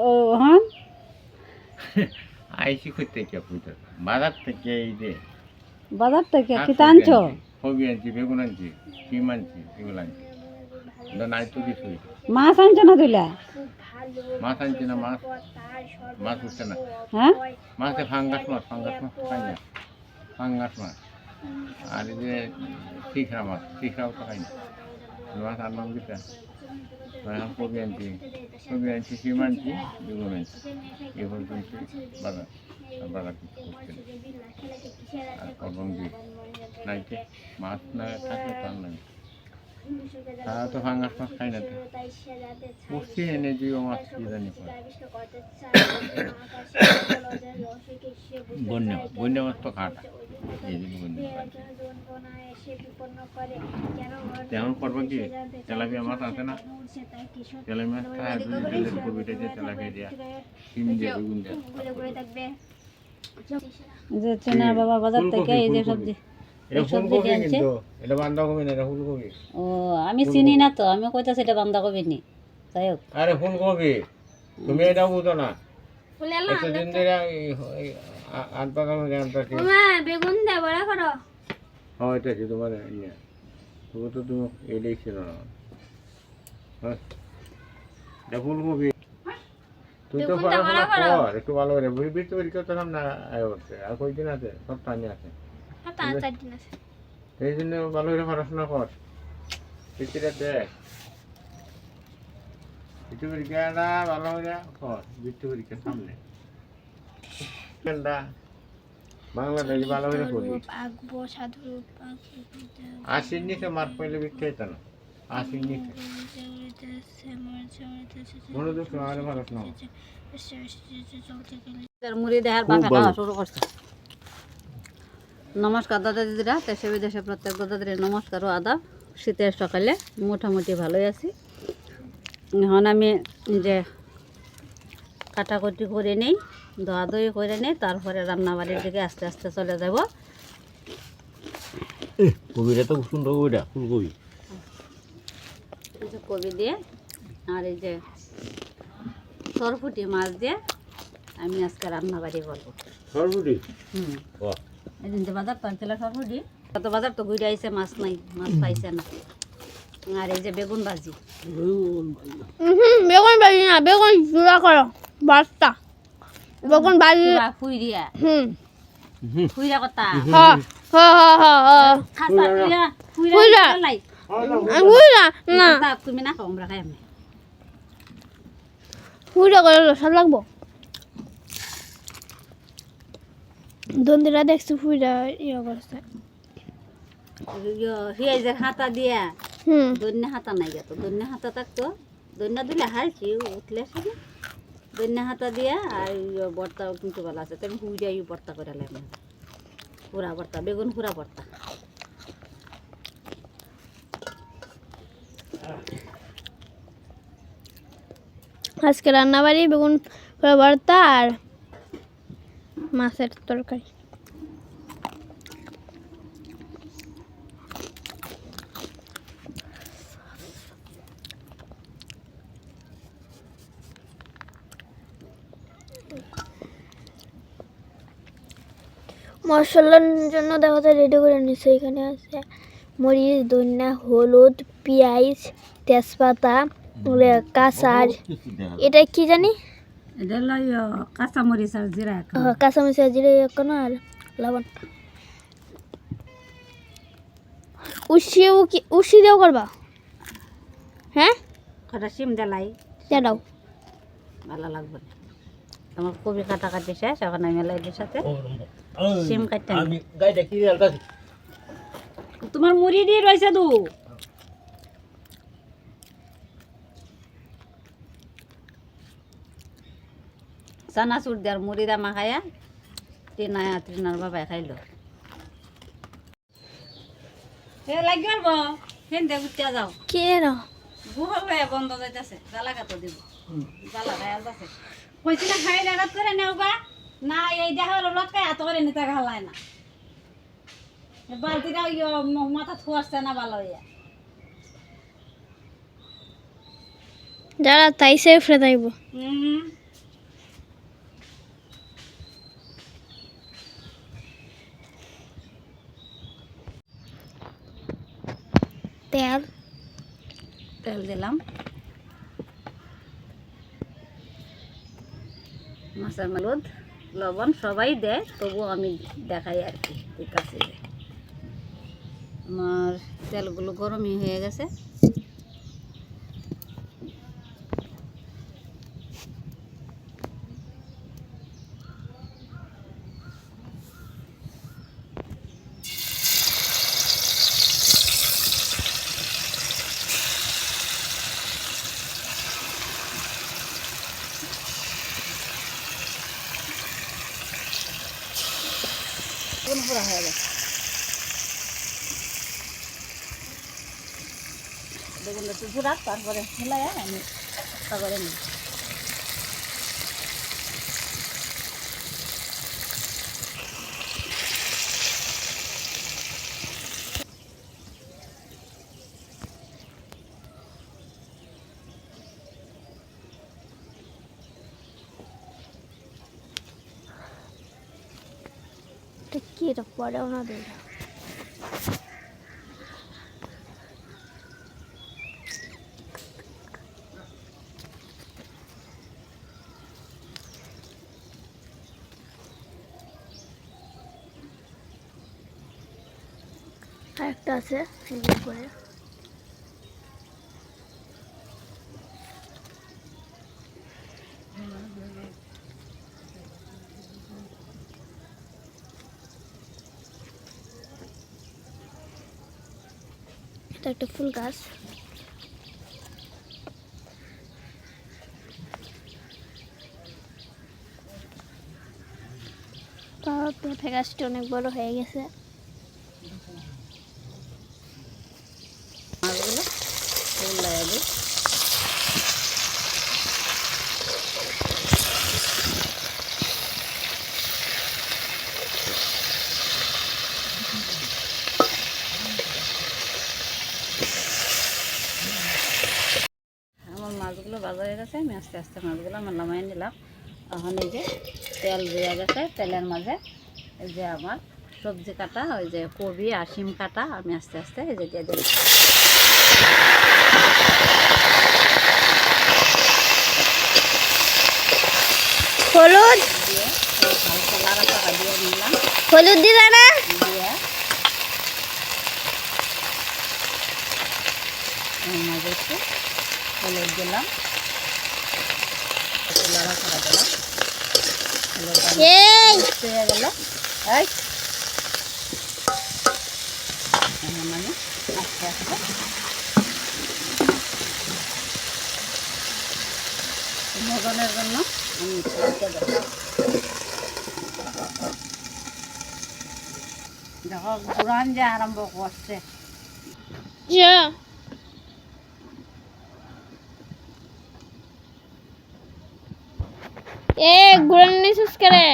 ও হ্যাঁ আইসি করতে কে পুজো বাজার থেকে এই যে বাজার থেকে কি আনছো কবি আনছি বেগুন আনছি সিম আনছি এগুলো আনছি। নাই তো কিছুই মাছ আনছো না তুইলা? মাছ আনছি না মাছ মাছ উঠছে না। হ্যাঁ? মাছে ফাঙ্গাস মাছ ফাঙ্গাস মাছ খাই না। ফাঙ্গাস মাছ। আর এই যে শিখরা মাছ শিখরাও তো খাই না। মাছ আনলাম এখন কবি আনছি কবি আনছি সিম আনছি বেগুন আনছি এ পর্যন্ত বাজার আর বাজার কিছু করছে না। আর কলম দিয়ে নাইতে মাছ না থাকলে তো আর তারা তো ফাঙ্গাস মাছ খাই না তো এনে দিও মাছ কি জানি করে। বন্যা বন্যা মাছ তো খাটা। তেমন করব কি? তেলাপিয়া মাছ আছে না? তেলাপিয়া মাছ খায় দুই দিয়ে তেলাপিয়া দিয়া। সিম দিয়ে। বেগুন দিয়ে যে চেনার বাবা বাজার থেকে এই যে সবজি ও আমি চিনি না তো আমি কইতাছি এটা বান্ধাকপি নি। যাই হোক। আরে ফুলকপি তুমি এটা বুঝো না। এতদিন ধরে আনতে আনতে বেগুন দে বড় করো। হ্যাঁ এটা কি তোমার ইয়ে? তবু তো তুমি এটাই ছিল না। হ্যাঁ? ফুলকপি তুই তো পড়াশোনা কর। একটু ভালো করে। আয় করছে আর কয়দিন আছে? সপ্তাহ নিয়ে আছে। এই জন্য ভালো করে পড়াশোনা কর। বৃত্তিটা দেখ। বৃত্তি পরীক্ষাটা ভালো করে কর। বৃত্তি পরীক্ষার সামনে। বাংলাদেশ ভালো করে পড়বি আঁকবো সাধু আশির নিচে মার্ক পাইলে বিক্রি হতো না। আশির নিচে। নমস্কার দাদা দিদিরা দেশে বিদেশে প্রত্যেক দাদাদের নমস্কার ও আদাব। শীতের সকালে মোটামুটি ভালোই আছি। এখন আমি যে কাটাকুটি করে নেই। দোয়াদই করে নেই তারপরে রান্নাবাড়ির দিকে আস্তে আস্তে চলে যাব। কবিটা তো সুন্দর কবিটা ফুলকপি এই যে কবি দিয়ে আর এই যে সরফুটি মাছ দিয়ে আমি আজকে রান্নাবাড়ি করব সরবুটি হুম। এদিন তো বাজার তো আনছিল সরফুটি কত বাজার তো ঘুরে আইছে মাছ নাই মাছ পাইছে না। আর এই যে বেগুন ভাজি। হুম বেগুন বাজি না বেগুন জুড়া করো বাস্তা। বাজি পুরা ফুইরিয়া হুম। ফুইরা কথা। হ্যাঁ হ্যাঁ হ্যাঁ হ্যাঁ খাসা ফুইরা ফুইরা। ফুইরা লাই। বুঝলা না। তুমি না আমরা খাই আমি। পুজো করে রসাদ লাগবো? দন্দিরা দেখছি পুজো ইয়ে করছে হিয়াজের হাতা দিয়া হুম। দৈন্য হাতা নাই গেতো দৈন্য হাতা থাকতো। দৈন্য দিলে হালছি উঠলে শুনে দৈন্য হাতা দিয়া আর ইয়ে বর্তা কিন্তু ভালো আছে। তুমি হুইরাই বর্তা করে লাগে পুরা বর্তা, বেগুন পুরা বর্তা। আজকে রান্নাবাড়ি বেগুন করে ভর্তা আর মাছের তরকারি। মশলার জন্য দেখা যায় রেডি করে নিচ্ছে এখানে আছে মরিচ ধনিয়া হলুদ পেঁয়াজ তেজপাতা বলে কাঁচা এটা কি জানি? ইয়ে কাঁচামরিচ আর জিরা কাঁচামরিচ আর জিরে কোনো আর লবণ। উষিও কি উষি দিয়েও করবা? হ্যাঁ? কটা সিম দেলাই? দাও। ভালো লাগবে আমার কবি কাটা কাটি শেষ এখন আমি লাইটের সাথে সিম কাটতে তোমার মুড়ি দিয়ে রয়েছে দু চানাচুর দেওয়ার মুড়ি দা মাখায়া টিনায়া টিনার বাবাই খাইলো। হে লাগি পারব? হেন দে উঠিয়া যাও। কে গুহল হয়ে বন্ধ যাইতেছে জ্বালা কাতো দিব। জ্বালা খাই আলতাছে কইছি না খাই লাগাত করে নেওগা না এই দেখা হলো লটকাই হাত করে নিতে খালাই না। বালতিটা ইয়ে মাথা থুয়াচ্ছে না ভালো হইয়া। যারা তাই সে যাইব তেল। তেল দিলাম। মাছের হলুদ লবণ সবাই দেয় তবু আমি দেখাই আর কি, ঠিক আছে। আমার তেলগুলো গরমই হয়ে গেছে কোন পুরা হয়ে গেছে পুরা তারপরে মিলাই আমি একটা করে নিই। এটা কি এটা পরেও না দেবে আরেকটা আছে এই যে উপরে এটা একটা ফুল গাছ তাও পেঁপে গাছটা অনেক বড় হয়ে গেছে মাছগুলো ফুল লাগিয়ে দিই আমার মাছগুলো ভাজা হয়ে গেছে আমি আস্তে আস্তে মাছগুলো আমার নামাই নিলাম। এখন এই যে তেল দিয়ে গেছে তেলের মাঝে এই যে আমার সবজি কাটা ওই যে কবি আর শিম কাটা আমি আস্তে আস্তে এই যে দিয়ে দিলাম। হলুদ? হলুদ না? দিয়ে একটু হলুদ দিলাম। দিলাম হয়ে গেল। এই। এখন আস্তে আস্তে। মদনের জন্য আমি ছেড়ে দেবো। দেখো ঘুরান যে আরম্ভ করছে। যা। গুড়ান নিছিস করে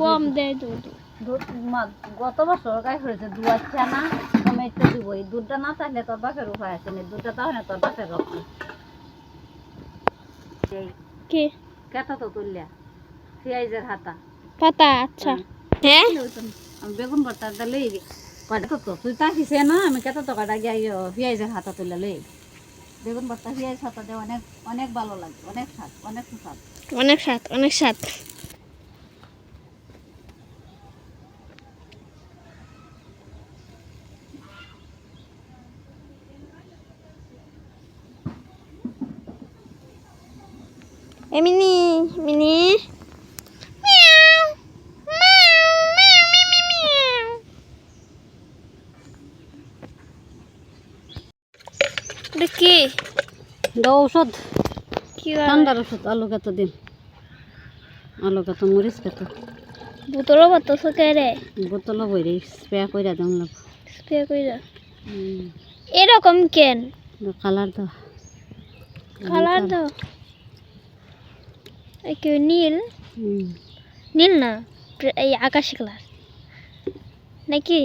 কম দেয় দুধ। দুধ গত বছর গাই হয়েছে দু আচ্ছা না কমে তো দিব এই দুধটা না থাকলে তোর বাপের উপায় আছে না। দুধটা তাহলে তোর বাপের রক্ত। কি? কেটা তো তুললিয়া পেঁয়াজের হাতা। পাতা আচ্ছা। হ্যাঁ আমি বেগুন ভর্তা লই কটা তো তুই তাকিছে না আমি কেটা তো কটা গিয়ে পেঁয়াজের হাতা তুলে লই বেগুন ভর্তা পেঁয়াজ দিয়ে অনেক অনেক ভালো লাগে, অনেক স্বাদ অনেক স্বাদ অনেক স্বাদ অনেক স্বাদ। এ মিনি। ঔষধ। কি করে? ঠান্ডার ওষুধ আলু কত দিন আলু কত মরিচ কত বোতলও বাতাস রে। বোতলও বইরে স্প্রে করে দেন লোক স্প্রে কইরা? এরকম কেন? কালার দাও। কালার দাও। এই কি নীল? নীল না এই আকাশি কালার। নাকি?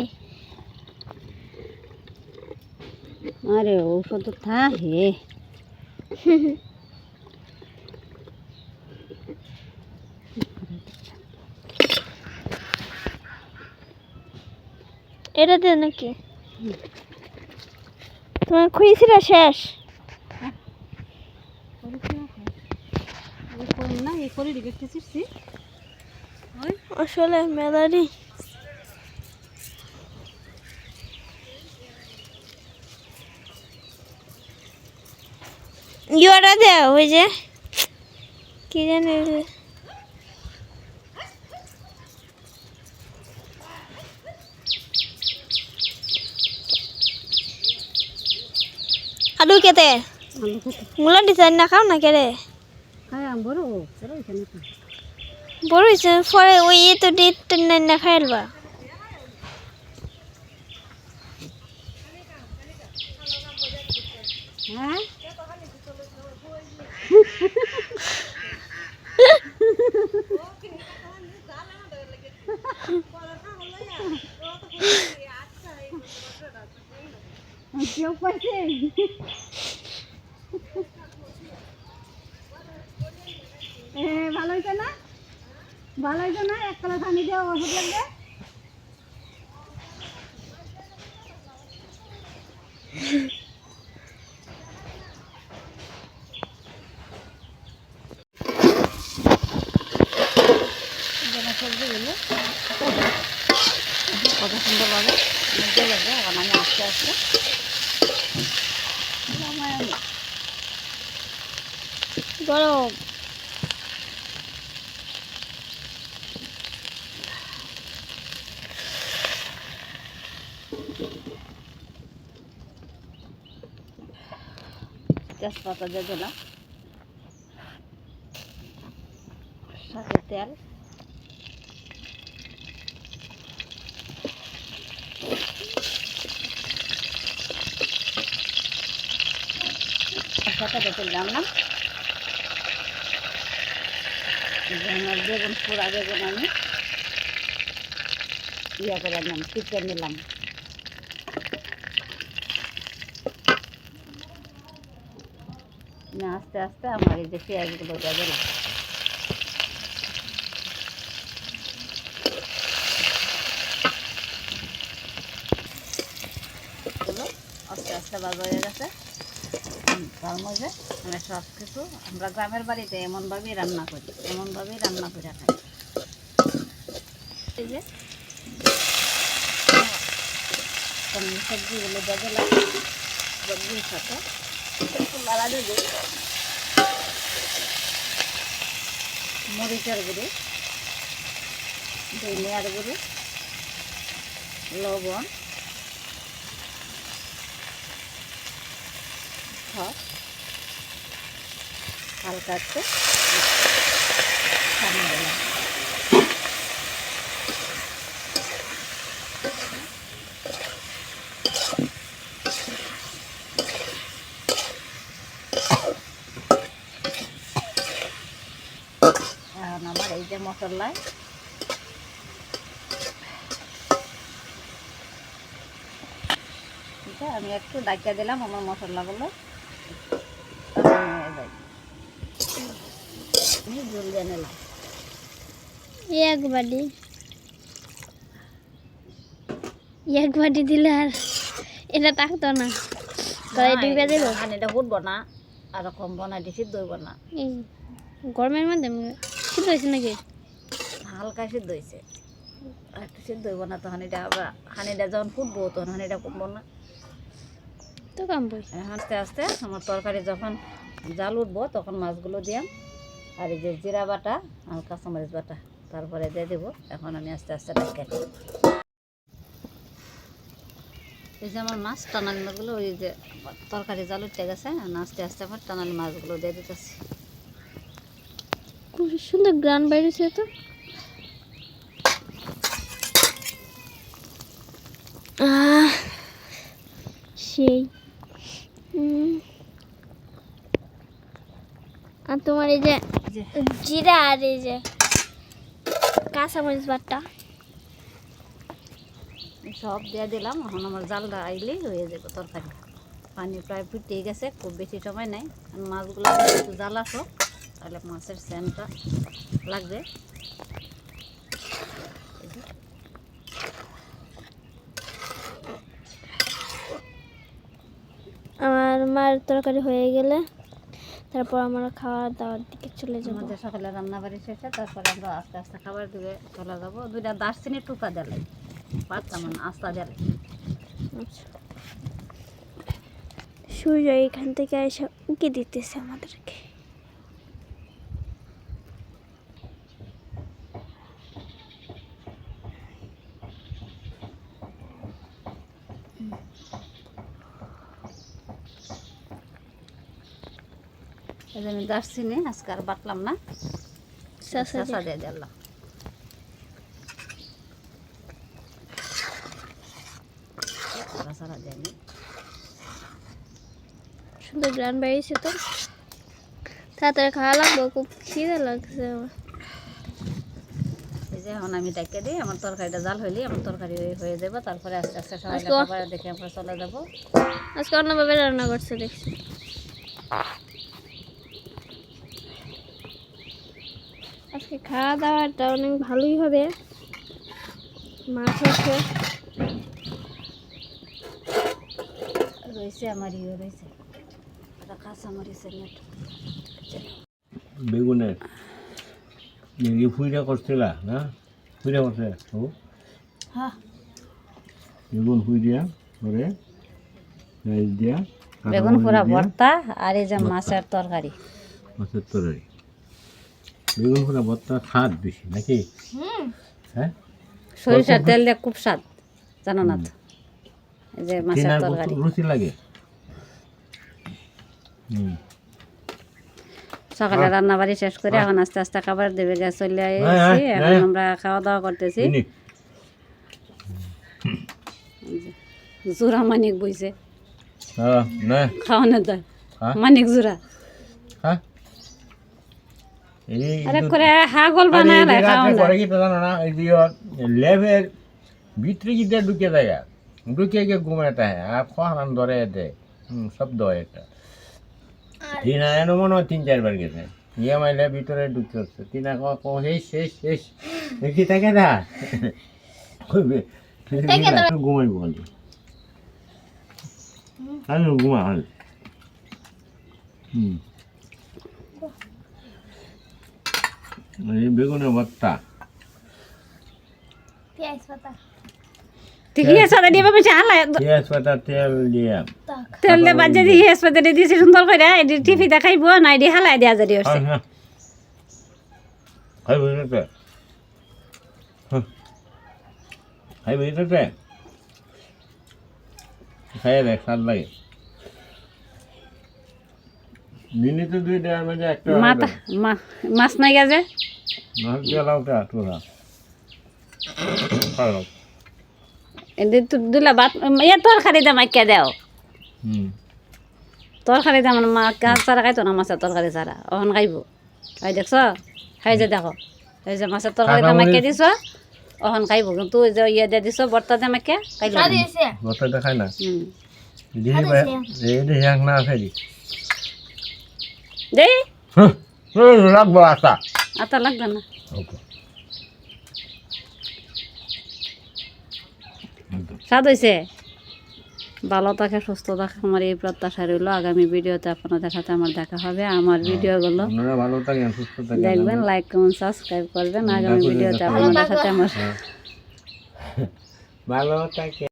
আরে ঔষধ তো থা হে এটা দিয়ে নাকি? তোমার খুঁড়িছিলা শেষ? না এই করে রেখে আসলে মেলারি ইয়োটা দে ওই যে কি জানি আলু কেতে মূলা ডিজাইন না খাও না খাই আম বড়। হয়েছে পরে ওই তো ডেট না খাইলবা হ্যাঁ কেউ পাইছে এ ভালো হয়েছে না? ভালো হয়েছে না? এক কালার পানি দিয়ে ওষুধ লাগবে যেন সবজিগুলো কত সুন্দরভাবে নিতে যাবে এখন আমি আস্তে আস্তে আমার গরম তেজপাতা দিয়ে দিলাম। সাথে তেল। বেগুন পোড়া বেগুন আমি ইয়ে করে নিলাম টিপে নিলাম না আস্তে আস্তে আমার এই যে পেঁয়াজগুলো দিলাম এগুলো আস্তে আস্তে হয়ে গেছে। তার মধ্যে সব কিছু আমরা গ্রামের বাড়িতে এমনভাবেই রান্না করি, এমনভাবেই রান্না করে খাই। এই যে, সবজিগুলো দিলাম, সবজির সাথে একটু মরিচের গুঁড়ি ধনিয়ার গুঁড়ি লবণ সব হালকা একটু ছাড়িয়ে দিলাম এখন আমার এই যে মশলায় ঠিক আছে আমি একটু ডাকিয়ে দিলাম আমার মশলাগুলো আমি জল দিয়ে নিলাম। এক বাটি। এক বাটি দিলে আর এটা থাকতো না। তাই ডুবে দেব হানিটা ফুটবো না আর কমবো না বেশি দইব না গরমের মধ্যে সিদ্ধ হয়েছে নাকি? হালকা সিদ্ধ হয়েছে আর একটু সিদ্ধ হইব না তো হানিটা আবার হানিটা যখন ফুটবো তখন হানিটা ফুটবো না। তো কাম বই আস্তে আস্তে আমার তরকারি যখন জাল উঠবো তখন মাছগুলো দিয়াম। আর এই যে জিরা বাটা আর কাঁচামরিচ বাটা তারপরে দিয়ে দেবো। এখন আমি আস্তে আস্তে ডাকে এই যে আমার মাছ টানালি মাছগুলো ওই যে তরকারি জাল উঠতে গেছে আস্তে আস্তে আমার টানালি মাছগুলো দিয়ে দিতেছি। খুব সুন্দর গ্রান বাইরেছে তো। সেই। আর তোমার এই যে জিরা আর এই যে কাঁচামরিচ বাটা। সব দিয়ে দিলাম এখন আমার জালটা আইলেই হয়ে যাবে তরকারি। পানি প্রায় ফুটেই গেছে খুব বেশি সময় নেই। মাছগুলো একটু জ্বালাসো তাহলে মাছের স্যানটা লাগবে আমার মার তরকারি হয়ে গেলে তারপর আমরা খাওয়া দাওয়ার দিকে চলে যাব। আমাদের সকালে রান্না বাড়ি শেষে তারপর আমরা আস্তে আস্তে খাবার দিকে চলে যাব। দুইটা দারচিনি টুকা দিলাই পারতাম মানে আস্তা দিলাই আচ্ছা। সূর্য এখান থেকে এসে উঁকে দিতেছে আমাদেরকে। এই যে আমি দারচিনি আজকে আর বাটলাম না। চাষা দিয়ে দিলাম। সারা দেয়নি সুন্দর গ্রান বেরিয়েছে তো। তাড়াতাড়ি খাওয়া লাগবে খুব খিদে লাগছে আমার। এই যে এখন আমি ডেকে দিই আমার তরকারিটা জাল হইলে আমার তরকারি হয়ে যাবে। তারপরে আস্তে আস্তে সবাই দেখে আমরা চলে যাব। আজকে অন্যভাবে রান্না করছে দেখছি। খাওয়া দাওয়াটা অনেক ভালোই হবে। মাছ হচ্ছে রয়েছে আমার ইয়ে রয়েছে। কাঁচা মরিচের নেট। বেগুনের। ফুইটা করছিলা না? ফুইটা করছে ও? হ্যাঁ। বেগুন ফুই দিয়া করে দিয়া বেগুন পুরা ভর্তা আর এই যে মাছের তরকারি। মাছের তরকারি। বেগুন ভর্তা স্বাদ বেশি নাকি? হ্যাঁ? সরিষার তেল দিয়ে খুব স্বাদ জানো না তো? যে মাছের তরকারি। রুচি লাগে? হুম। সকালে রান্না বাড়ি শেষ করে এখন আস্তে আস্তে খাবার দেবে গ্যাস চলে হ্যাঁ, এসেছি হ্যাঁ, এখন হ্যাঁ। আমরা খাওয়া দাওয়া করতেছি। জোড়া মানিক বইছে। না। খাওয়ানো দেয় মানিক জোড়া আরে করে হাগল বানায় এই যে করে কি জানো না এই যে লেভের ভিতরে কি দিয়ে ঢুকে যায় ঢুকে গিয়ে ঘুমাতে হয় আর খাওয়ান ধরে দেয় হুম শব্দ হয় একটা। তিনা এনে মনে হয় তিন চারবার গেছে। ইয়ে মাইলে ভিতরে ঢুকতে হচ্ছে তিনা ক ক শেষ শেষ শেষ। দেখি থাকে না ঘুমাই বলি আমি ঘুমা হল হুম। এই বেগুনের ভর্তা। পেঁয়াজ পাতা। বেশি হালাই পেঁয়াজ পাতা তেল দিয়ে। তেল দিয়ে দিয়ে হেসপাতে দিয়ে দিয়েছি সুন্দর করে। এটি টিফিতে খাইব না এটি হালাই দেওয়া যদি হচ্ছে হ্যাঁ হ্যাঁ বুঝতে হাই বুঝতে খাই দেখ স্বাদ লাগে মিনিটে দুই দেওয়ার মাঝে একটা মাথা মা- মাছ নাই গেছে মাছ দিয়ে লাউটা তোরা। ভালো এদি দুলা ভাত এ তরকারি দাম কে দেও। হুম। তরকারি দাম মা গাছ ছাড়া খাইতো না মাছের তরকারি ছাড়া অহন খাইব। খাই দেখছ? খাই যে দেখো। এই যে মাছের তরকারি দাম কে দিছ অহন খাইব। কিন্তু যে ইয়ে দিয়ে দিছ বর্তা দাম কে খাইল বর্তাটা খাই না। হুম। দিদি এক না খাই দি। দেই রাখব আশা আতা লাগবে না। স্বাদ হয়েছে ভালো থাকে সুস্থ থাকে আমার এই প্রত্যাশা রইল। আগামী ভিডিওতে আপনাদের সাথে আমার দেখা হবে। আমার ভিডিওগুলো সুস্থ থাকেন দেখবেন লাইক কমেন্ট সাবস্ক্রাইব করবেন। আগামী ভিডিওতে আপনাদের সাথে আমার ভালো থাকে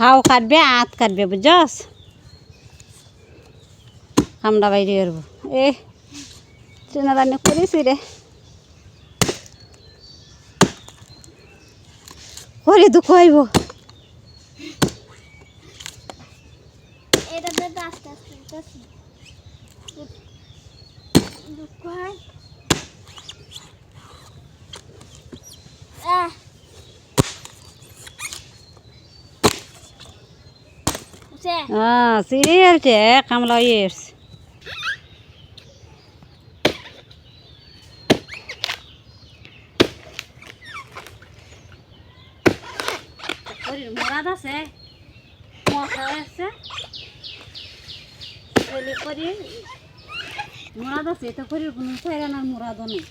Hau kardib, at kardib, bujaus. আমরা বাইরে করব এ চেনা রান্না করেছি রে। করে দুঃখ বেটা আস্তে আস্তে আস্তে দুঃখ হয়। আহ উঠে হ্যাঁ সিরিয়াল চে কামলা ইয়েস মরাদ আছে মশা আছে করি মরাদ আছে তো করি কোনো ছাইরা না মুরাদ নেই।